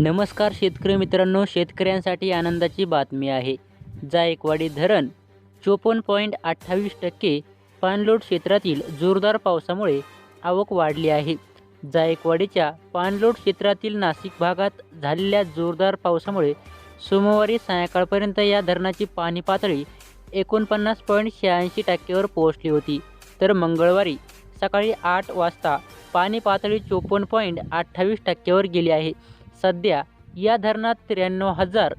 नमस्कार शेतकरी मित्रांनो शेतकऱ्यांसाठी आनंदाची बातमी आहे. जायकवाडी धरण चोपन्न पॉईंट अठ्ठावीस टक्के पाणलोट क्षेत्रातील जोरदार पावसामुळे आवक वाढली आहे. जायकवाडीच्या पाणलोट क्षेत्रातील नाशिक भागात झालेल्या जोरदार पावसामुळे सोमवारी सायंकाळपर्यंत या धरणाची पाणी पातळी एकोणपन्नास पॉईंट शहाऐंशी टक्क्यावर पोहोचली होती. तर मंगळवारी सकाळी आठ वाजता पाणी पातळी चोपन्न पॉईंट अठ्ठावीस टक्क्यावर गेली आहे. सध्या या धरणात त्र्याण्णव हजार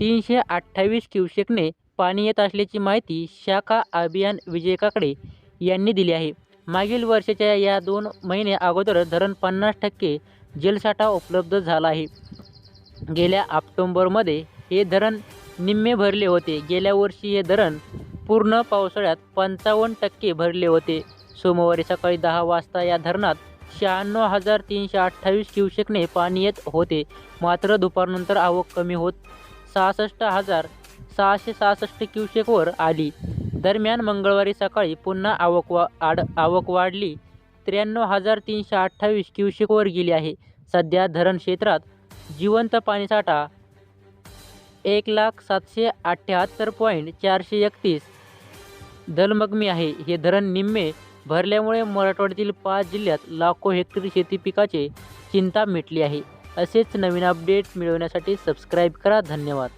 तीनशे अठ्ठावीस क्युसेकने पाणी येत असल्याची माहिती शाखा अभियान विजय काकडे यांनी दिली आहे. मागील वर्षाच्या या दोन महिने अगोदर धरण पन्नास टक्के जलसाठा उपलब्ध झाला आहे. गेल्या ऑक्टोंबरमध्ये हे धरण निम्मे भरले होते. गेल्या वर्षी हे धरण पूर्ण पावसाळ्यात पंचावन्न टक्के भरले होते. सोमवारी सकाळी दहा वाजता या धरणात शहाण्णव हजार तीनशे अठ्ठावीस क्युसेकने पाणी येत होते. मात्र दुपारनंतर आवक कमी होत सहासष्ट हजार सहाशे सहासष्ट क्युसेकवर आली. दरम्यान मंगळवारी सकाळी पुन्हा आवक वा आड आवक वाढली. त्र्याण्णव हजार तीनशे अठ्ठावीस क्युसेकवर गेली आहे. सध्या धरण क्षेत्रात जिवंत पाणीसाठा एक लाख सातशे अठ्ठ्याहत्तर पॉईंट चारशे एकतीस दलमग्मी आहे. हे धरण निम्मे भरल्यामुळे मराठवाड्यातील पाच जिल्ह्यात लाखो हेक्टरी शेती पिकाचे चिंता मिटली आहे. असेच नवीन अपडेट मिळवण्यासाठी सबस्क्राईब करा. धन्यवाद.